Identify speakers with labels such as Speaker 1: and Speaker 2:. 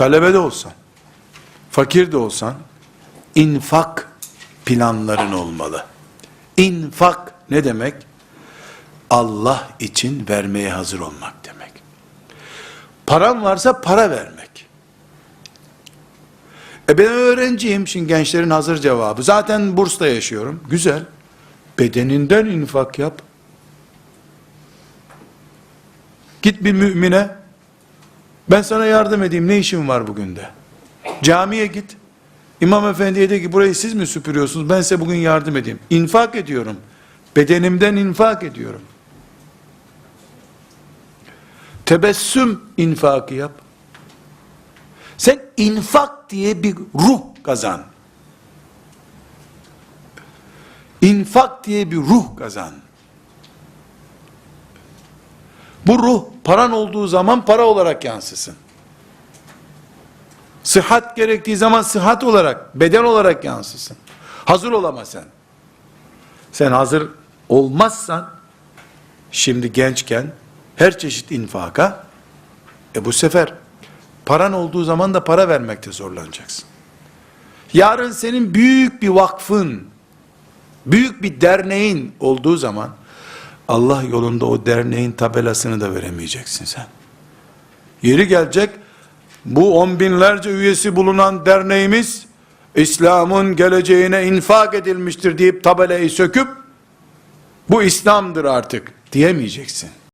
Speaker 1: talebe de olsan, fakir de olsan, infak planların olmalı. İnfak ne demek? Allah için vermeye hazır olmak demek. Param varsa para vermek. E ben öğrenciyim, şimdi gençlerin hazır cevabı. Zaten Burs'ta yaşıyorum. Güzel. Bedeninden infak yap. Git bir mümine, ben sana yardım edeyim, ne işin var bugün de. Camiye git. İmam efendiye de ki burayı siz mi süpürüyorsunuz? Ben size bugün yardım edeyim. İnfak ediyorum. Bedenimden infak ediyorum. Tebessüm infakı yap. Sen infak diye bir ruh kazan. İnfak diye bir ruh kazan. Bu ruh paran olduğu zaman para olarak yansısın. Sıhhat gerektiği zaman sıhhat olarak, beden olarak yansısın. Hazır olama sen. Sen hazır olmazsan, şimdi gençken, her çeşit infaka, e bu sefer, paran olduğu zaman da para vermekte zorlanacaksın. Yarın senin büyük bir vakfın, büyük bir derneğin olduğu zaman, Allah yolunda o derneğin tabelasını da veremeyeceksin sen. Yeri gelecek, bu on binlerce üyesi bulunan derneğimiz, İslam'ın geleceğine infak edilmiştir deyip tabelayı söküp, bu İslam'dır artık diyemeyeceksin.